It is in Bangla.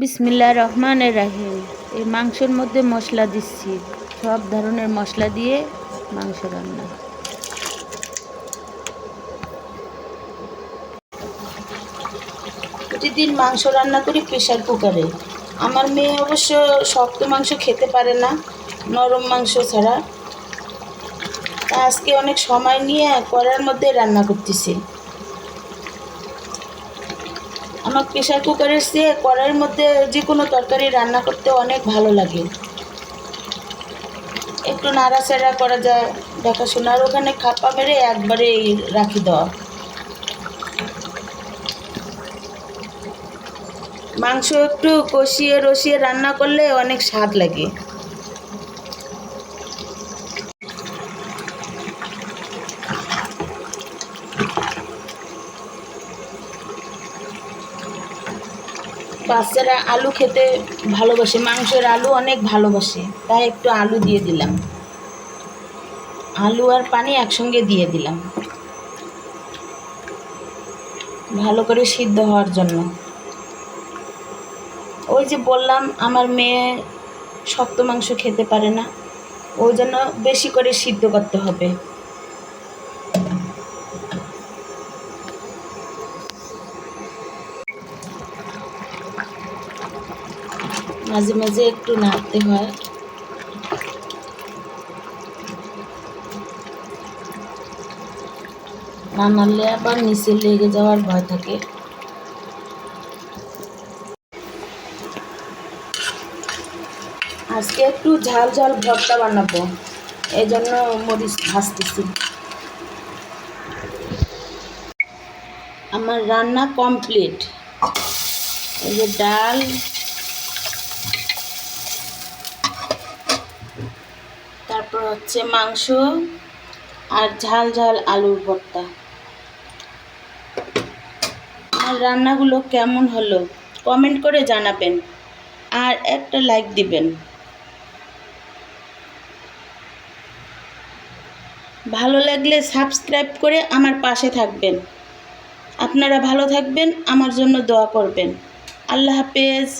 বিসমিল্লা রহমানের রাহিম। এই মাংসের মধ্যে মশলা দিচ্ছি। সব ধরনের মশলা দিয়ে মাংস রান্না। প্রতিদিন মাংস রান্না করি প্রেশার কুকারে। আমার মেয়ে অবশ্য শক্ত মাংস খেতে পারে না, নরম মাংস ছাড়া। আজকে অনেক সময় নিয়ে কড়ার মধ্যে রান্না করতেছি। আমার প্রেশার কুকারের চেয়ে কড়াইয়ের মধ্যে যে কোনো তরকারি রান্না করতে অনেক ভালো লাগে। একটু নাড়াচাড়া করা যায় দেখাশোনার ওখানে খাপা মেরে একবারে রাখি দেওয়া। মাংস একটু কষিয়ে রসিয়ে রান্না করলে অনেক স্বাদ লাগে। বাচ্চারা আলু খেতে ভালোবাসে, মাংসের আলু অনেক ভালোবাসে, তাই একটু আলু দিয়ে দিলাম। আলু আর পানি একসঙ্গে দিয়ে দিলাম। ভালো করে সিদ্ধ হওয়ার জন্য। ওই যে বললাম, আমার মেয়ে শক্ত মাংস খেতে পারে না, ওই জন্য বেশি করে সিদ্ধ করতে হবে। মাঝে মাঝে একটু নাড়তে হয়। না নাড়লে আবার নিচে লেগে যাওয়ার ভয় থাকে। আজকে একটু ঝাল ঝাল ভর্তা বানাবো এই জন্য মরিচ ভাজতেছি। আমার রান্না কমপ্লিট। এই যে ডাল তারপর হচ্ছে মাংস আর ঝাল ঝাল আলুর ভর্তা। আমার রান্নাগুলো কেমন হলো কমেন্ট করে জানাবেন আর একটা লাইক দিবেন। ভালো লাগলে সাবস্ক্রাইব করে আমার পাশে থাকবেন। আপনারা ভালো থাকবেন, আমার জন্য দোয়া করবেন। আল্লাহ হাফেজ।